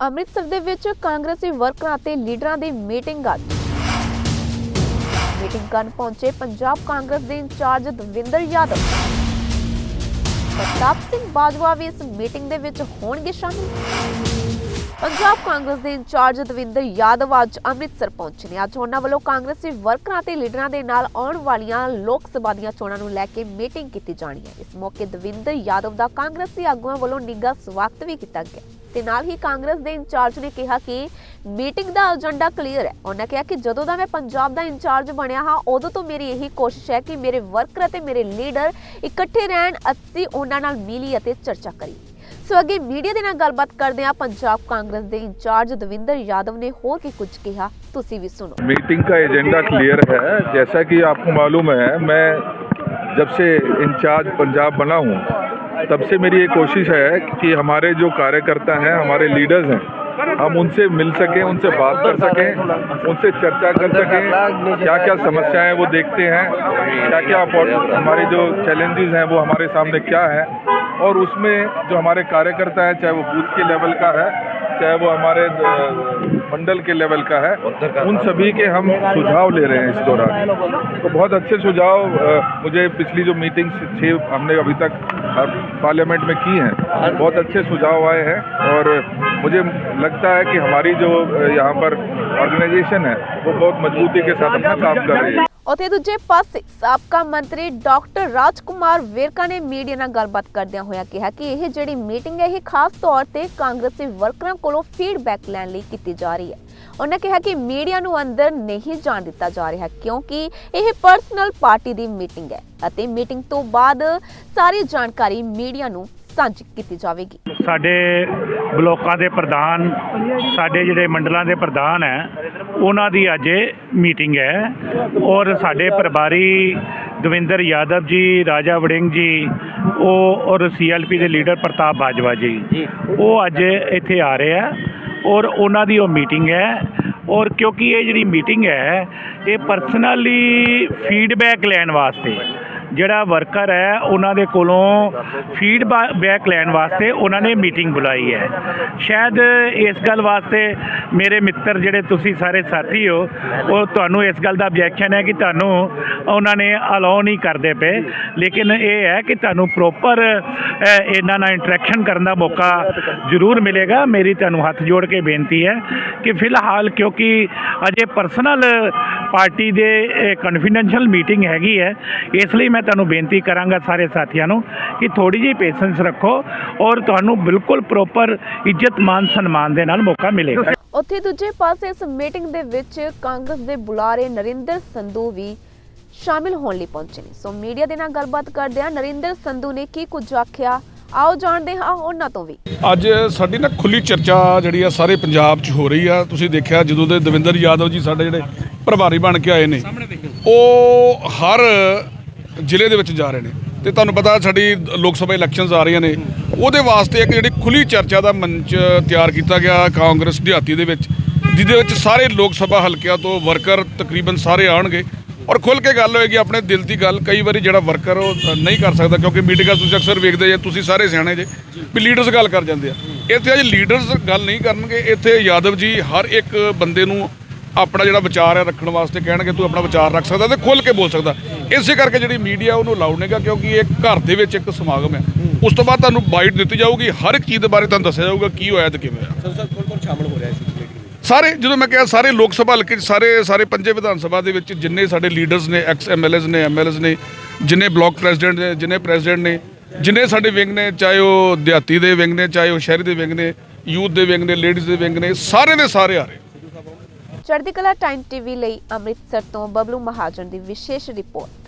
ਅੰਮ੍ਰਿਤਸਰ ਦੇ ਵਿੱਚ ਕਾਂਗਰਸੀ ਵਰਕਰਾਂ ਅਤੇ ਲੀਡਰਾਂ ਦੀ ਮੀਟਿੰਗ ਅੱਜ ਮੀਟਿੰਗ ਕਰਨ ਪਹੁੰਚੇ ਪੰਜਾਬ ਕਾਂਗਰਸ ਦੇ ਇੰਚਾਰਜ ਦਵਿੰਦਰ ਯਾਦਵ। ਪ੍ਰਤਾਪ ਸਿੰਘ ਬਾਜਵਾ ਵੀ ਇਸ ਮੀਟਿੰਗ ਦੇ ਵਿੱਚ ਹੋਣਗੇ ਸ਼ਾਮਿਲ। ਪੰਜਾਬ ਕਾਂਗਰਸ ਦੇ ਇੰਚਾਰਜ ਦਵਿੰਦਰ ਯਾਦਵ ਅੱਜ ਅੰਮ੍ਰਿਤਸਰ ਪਹੁੰਚੇ ਨੇ। ਅੱਜ ਉਹਨਾਂ ਵੱਲੋਂ ਕਾਂਗਰਸੀ ਵਰਕਰਾਂ ਤੇ ਲੀਡਰਾਂ ਦੇ ਨਾਲ ਆਉਣ ਵਾਲੀਆਂ ਲੋਕ ਸਭਾ ਦੀਆਂ ਚੋਣਾਂ ਨੂੰ ਲੈ ਕੇ ਮੀਟਿੰਗ ਕੀਤੀ ਜਾਣੀ ਹੈ। ਇਸ ਮੌਕੇ ਦਵਿੰਦਰ ਯਾਦਵ ਦਾ ਕਾਂਗਰਸੀ ਆਗੂਆਂ ਵੱਲੋਂ ਨਿੱਘਾ ਸਵਾਗਤ ਵੀ ਕੀਤਾ ਗਿਆ। ਤੇ ਨਾਲ ਹੀ ਕਾਂਗਰਸ ਦੇ ਇੰਚਾਰਜ ਨੇ ਕਿਹਾ ਕਿ ਮੀਟਿੰਗ ਦਾ ਏਜੰਡਾ ਕਲੀਅਰ ਹੈ ਉਹਨਾਂ ਕਿਹਾ ਕਿ ਜਦੋਂ ਦਾ ਮੈਂ ਪੰਜਾਬ ਦਾ ਇੰਚਾਰਜ ਬਣਿਆ ਹਾਂ ਉਦੋਂ ਤੋਂ ਮੇਰੀ ਇਹੀ ਕੋਸ਼ਿਸ਼ ਹੈ ਕਿ ਮੇਰੇ ਵਰਕਰ ਅਤੇ ਮੇਰੇ ਲੀਡਰ ਇਕੱਠੇ ਰਹਿਣ ਅਸੀਂ ਉਹਨਾਂ ਨਾਲ ਮਿਲੀ ਅਤੇ ਚਰਚਾ ਕਰੀ ਸੋ ਅੱਗੇ ਮੀਡੀਆ ਦੇ ਨਾਲ ਗੱਲਬਾਤ ਕਰਦੇ ਹਾਂ ਪੰਜਾਬ ਕਾਂਗਰਸ ਦੇ ਇੰਚਾਰਜ ਦਵਿੰਦਰ ਯਾਦਵ ਨੇ ਹੋਰ ਕੀ ਕੁਝ ਕਿਹਾ ਤੁਸੀਂ ਵੀ ਸੁਣੋ मीटिंग का एजेंडा क्लियर है जैसा कि आपको मालूम है मैं जब से इंचार्ज पंजाब बना हूँ तब से मेरी ये कोशिश है कि हमारे जो कार्यकर्ता हैं, हमारे लीडर्स हैं, हम उनसे मिल सकें, उनसे बात कर सकें, उनसे चर्चा कर सकें क्या क्या समस्याएँ वो देखते हैं क्या क्या हमारे जो चैलेंजेस हैं, वो हमारे सामने क्या है, और उसमें जो हमारे कार्यकर्ता हैं, चाहे वो बूथ के लेवल का है चाहे वो हमारे मंडल के लेवल का है। उन सभी के हम सुझाव ले रहे हैं इस दौरान। तो बहुत अच्छे सुझाव मुझे पिछली जो मीटिंग छः हमने अभी तक पार्लियामेंट में की हैं। बहुत अच्छे सुझाव आए हैं और मुझे लगता है कि हमारी जो यहाँ पर ऑर्गेनाइजेशन है वो बहुत मजबूती के साथ अपना काम कर रही है। ਉਥੇ ਦੂਜੇ ਪਾਸੇ ਸਾਬਕਾ ਮੰਤਰੀ ਡਾਕਟਰ ਰਾਜਕੁਮਾਰ ਵੇਰਕਾ ਨੇ ਮੀਡੀਆ ਨਾਲ ਗੱਲਬਾਤ ਕਰਦਿਆਂ ਹੋਇਆ ਕਿਹਾ ਕਿ ਇਹ ਜਿਹੜੀ ਮੀਟਿੰਗ ਹੈ, ਇਹ ਖਾਸ ਤੌਰ ਤੇ ਕਾਂਗਰਸੀ ਵਰਕਰਾਂ ਕੋਲੋਂ ਫੀਡਬੈਕ ਲੈਣ ਲਈ ਕੀਤੀ ਜਾ ਰਹੀ ਹੈ। ਉਹਨਾਂ ਕਿਹਾ ਕਿ ਮੀਡੀਆ ਨੂੰ ਅੰਦਰ ਨਹੀਂ ਜਾਣ ਦਿੱਤਾ ਜਾ ਰਿਹਾ ਕਿਉਂਕਿ ਇਹ ਪਰਸਨਲ ਪਾਰਟੀ ਦੀ ਮੀਟਿੰਗ ਹੈ ਅਤੇ ਮੀਟਿੰਗ ਤੋਂ ਬਾਅਦ ਸਾਰੀ ਜਾਣਕਾਰੀ ਮੀਡੀਆ ਨੂੰ ਸਾਂਝੀ ਕੀਤੀ ਜਾਵੇਗੀ। ਸਾਡੇ ਬਲੋਕਾਂ ਦੇ ਪ੍ਰਧਾਨ, ਸਾਡੇ ਜਿਹੜੇ ਮੰਡਲਾਂ ਦੇ ਪ੍ਰਧਾਨ ਹੈ, ਉਹਨਾਂ ਦੀ ਅੱਜ ਮੀਟਿੰਗ ਹੈ। ਔਰ ਸਾਡੇ ਪ੍ਰਭਾਰੀ ਦਵਿੰਦਰ ਯਾਦਵ ਜੀ, ਰਾਜਾ ਵੜਿੰਗ ਜੀ, ਉਹ ਔਰ ਸੀਐਲਪੀ ਦੇ ਲੀਡਰ ਪ੍ਰਤਾਪ ਬਾਜਵਾ ਜੀ, ਉਹ ਅੱਜ ਇੱਥੇ ਆ ਰਹੇ ਆ। ਔਰ ਉਹਨਾਂ ਦੀ ਉਹ ਮੀਟਿੰਗ ਹੈ। ਔਰ ਕਿਉਂਕਿ ਇਹ ਜਿਹੜੀ ਮੀਟਿੰਗ ਹੈ, ਇਹ ਪਰਸਨਲੀ ਫੀਡਬੈਕ ਲੈਣ ਵਾਸਤੇ ਜਿਹੜਾ ਵਰਕਰ ਹੈ, ਉਹਨਾਂ ਦੇ ਕੋਲੋਂ ਫੀਡਬੈਕ ਲੈਣ ਵਾਸਤੇ ਉਹਨਾਂ ਨੇ ਮੀਟਿੰਗ ਬੁਲਾਈ ਹੈ। ਸ਼ਾਇਦ ਇਸ ਗੱਲ ਵਾਸਤੇ ਮੇਰੇ ਮਿੱਤਰ ਜਿਹੜੇ ਤੁਸੀਂ ਸਾਰੇ ਸਾਥੀ ਹੋ, ਉਹ ਤੁਹਾਨੂੰ ਇਸ ਗੱਲ ਦਾ objection ਹੈ ਕਿ ਤੁਹਾਨੂੰ ਉਹਨਾਂ ਨੇ ਅਲਾਉ ਨਹੀਂ ਕਰਦੇ ਪਏ। ਲੇਕਿਨ ਇਹ ਹੈ ਕਿ ਤੁਹਾਨੂੰ ਪ੍ਰੋਪਰ ਇਹਨਾਂ ਨਾਲ ਇੰਟਰੈਕਸ਼ਨ ਕਰਨ ਦਾ ਮੌਕਾ ਜ਼ਰੂਰ ਮਿਲੇਗਾ। ਮੇਰੀ ਤੁਹਾਨੂੰ ਹੱਥ ਜੋੜ ਕੇ ਬੇਨਤੀ ਹੈ ਕਿ ਫਿਲਹਾਲ ਕਿਉਂਕਿ ਅਜੇ ਪਰਸਨਲ ਪਾਰਟੀ ਦੇ ਕਨਫੀਡੈਂਸ਼ੀਅਲ ਮੀਟਿੰਗ ਹੈਗੀ ਹੈ, ਇਸ ਲਈ ਮੈਂ ਤੁਹਾਨੂੰ ਬੇਨਤੀ ਕਰਾਂਗਾ ਸਾਰੇ ਸਾਥੀਆਂ ਨੂੰ ਕਿ ਥੋੜੀ ਜਿਹੀ ਪੇਸ਼ੈਂਸ ਰੱਖੋ ਔਰ ਤੁਹਾਨੂੰ ਬਿਲਕੁਲ ਪ੍ਰੋਪਰ ਇੱਜ਼ਤ ਮਾਨ ਸਨਮਾਨ ਦੇ ਨਾਲ ਮੌਕਾ ਮਿਲੇਗਾ। ਉੱਥੇ ਦੂਜੇ ਪਾਸੇ ਇਸ ਮੀਟਿੰਗ ਦੇ ਵਿੱਚ ਕਾਂਗਰਸ ਦੇ ਬੁਲਾਰੇ ਨਰਿੰਦਰ ਸੰਧੂ ਵੀ ਸ਼ਾਮਿਲ ਹੋਣ ਲਈ ਪਹੁੰਚੇ ਨੇ। ਸੋ ਮੀਡੀਆ ਦੇ ਨਾਲ ਗੱਲਬਾਤ ਕਰਦੇ ਆ ਨਰਿੰਦਰ ਸੰਧੂ ਨੇ ਕੀ ਕੁਝ ਆਖਿਆ? ਆਓ ਜਾਣਦੇ ਹਾਂ ਉਹਨਾਂ ਤੋਂ ਵੀ। ਅੱਜ ਸਾਡੀ ਨਾ ਖੁੱਲੀ ਚਰਚਾ ਜਿਹੜੀ ਆ ਸਾਰੇ ਪੰਜਾਬ 'ਚ ਹੋ ਰਹੀ ਆ। ਤੁਸੀਂ ਦੇਖਿਆ ਜਦੋਂ ਦੇ ਦਵਿੰਦਰ ਯਾਦਵ ਜੀ ਸਾਡੇ ਜਿਹੜੇ ਪ੍ਰਭਾਰੀ ਬਣ ਕੇ ਆਏ ਨੇ ਉਹ ਹਰ ਜ਼ਿਲ੍ਹੇ ਦੇ ਵਿੱਚ ਜਾ ਰਹੇ ਨੇ। ਤੇ ਤੁਹਾਨੂੰ ਪਤਾ ਸਾਡੀ ਲੋਕ ਸਭਾ ਇਲੈਕਸ਼ਨਸ ਆ ਰਹੀਆਂ ਨੇ। ਉਹਦੇ ਵਾਸਤੇ ਇੱਕ ਜਿਹੜੀ ਖੁੱਲੀ ਚਰਚਾ ਦਾ ਮੰਚ ਤਿਆਰ ਕੀਤਾ ਗਿਆ ਕਾਂਗਰਸ ਦਿਹਾਤੀ ਦੇ ਵਿੱਚ, ਜਿਹਦੇ ਵਿੱਚ ਸਾਰੇ ਲੋਕ ਸਭਾ ਹਲਕਿਆਂ ਤੋਂ ਵਰਕਰ ਤਕਰੀਬਨ ਸਾਰੇ ਆਣਗੇ ਔਰ ਖੁੱਲ ਕੇ ਗੱਲ ਹੋਏਗੀ ਆਪਣੇ ਦਿਲ ਦੀ ਗੱਲ, ਕਈ ਵਾਰੀ ਜਿਹੜਾ ਵਰਕਰ ਉਹ ਨਹੀਂ ਕਰ ਸਕਦਾ, ਕਿਉਂਕਿ ਮੀਟਿੰਗਾਂ ਤੁਸੀਂ ਅਕਸਰ ਵੇਖਦੇ ਜੇ, ਤੁਸੀਂ ਸਾਰੇ ਸਿਆਣੇ ਜੇ, ਵੀ ਲੀਡਰਸ ਗੱਲ ਕਰ ਜਾਂਦੇ ਆ। ਇੱਥੇ ਅੱਜ ਲੀਡਰਸ ਗੱਲ ਨਹੀਂ ਕਰਨਗੇ, ਇੱਥੇ ਯਾਦਵ ਜੀ ਹਰ ਇੱਕ ਬੰਦੇ ਨੂੰ ਆਪਣਾ ਜਿਹੜਾ ਵਿਚਾਰ ਹੈ ਰੱਖਣ ਵਾਸਤੇ ਕਹਿਣਗੇ ਤੂੰ ਆਪਣਾ ਵਿਚਾਰ ਰੱਖ ਸਕਦਾ ਤੇ ਖੁੱਲ ਕੇ ਬੋਲ ਸਕਦਾ। ਇਸੇ ਕਰਕੇ ਜਿਹੜੀ ਮੀਡੀਆ ਉਹਨੂੰ ਅਲਾਉਡ ਨੇਗਾ ਕਿਉਂਕਿ ਇਹ ਘਰ ਦੇ ਵਿੱਚ ਇੱਕ ਸਮਾਗਮ ਹੈ। ਉਸ ਤੋਂ ਬਾਅਦ ਤੁਹਾਨੂੰ ਬਾਈਟ ਦਿੱਤੀ ਜਾਊਗੀ ਹਰ ਇੱਕ ਚੀਜ਼ ਦੇ ਬਾਰੇ ਤੁਹਾਨੂੰ ਦੱਸਿਆ ਜਾਊਗਾ ਕੀ ਹੋਇਆ ਤੇ ਕਿਵੇਂ ਹੋਇਆ। ਸਾਰੇ ਜਦੋਂ ਮੈਂ ਕਿਹਾ ਸਾਰੇ ਲੋਕ ਸਭਾ ਹਲਕੇ ਸਾਰੇ ਸਾਰੇ ਪੰਜੇ ਵਿਧਾਨ ਸਭਾ ਦੇ ਵਿੱਚ ਜਿੰਨੇ ਸਾਡੇ ਲੀਡਰਸ ਨੇ ਐਕਸ ਐਮਐਲਏਸ ਨੇ ਐਮਐਲਏਸ ਨੇ ਜਿੰਨੇ ਬਲਾਕ ਪ੍ਰੈਜ਼ੀਡੈਂਟ ਨੇ ਜਿੰਨੇ ਪ੍ਰੈਜ਼ੀਡੈਂਟ ਨੇ ਜਿੰਨੇ ਸਾਡੇ ਵਿੰਗ ਨੇ ਚਾਹੇ ਉਹ ਦਿਹਾਤੀ ਦੇ ਵਿੰਗ ਨੇ ਚਾਹੇ ਉਹ ਸ਼ਹਿਰੀ ਦੇ ਵਿੰਗ ਨੇ ਯੂਥ ਦੇ ਵਿੰਗ ਨੇ ਲੇਡੀਜ਼ ਦੇ ਵਿੰਗ ਨੇ ਸਾਰੇ ਦੇ ਸਾਰੇ ਆ ਰਹੇ ਚੜ੍ਹਦੀ ਕਲਾ ਟਾਈਮ ਟੀਵੀ ਲਈ ਅੰਮ੍ਰਿਤਸਰ ਤੋਂ ਬਬਲੂ ਮਹਾਜਨ ਦੀ ਵਿਸ਼ੇਸ਼ ਰਿਪੋਰਟ।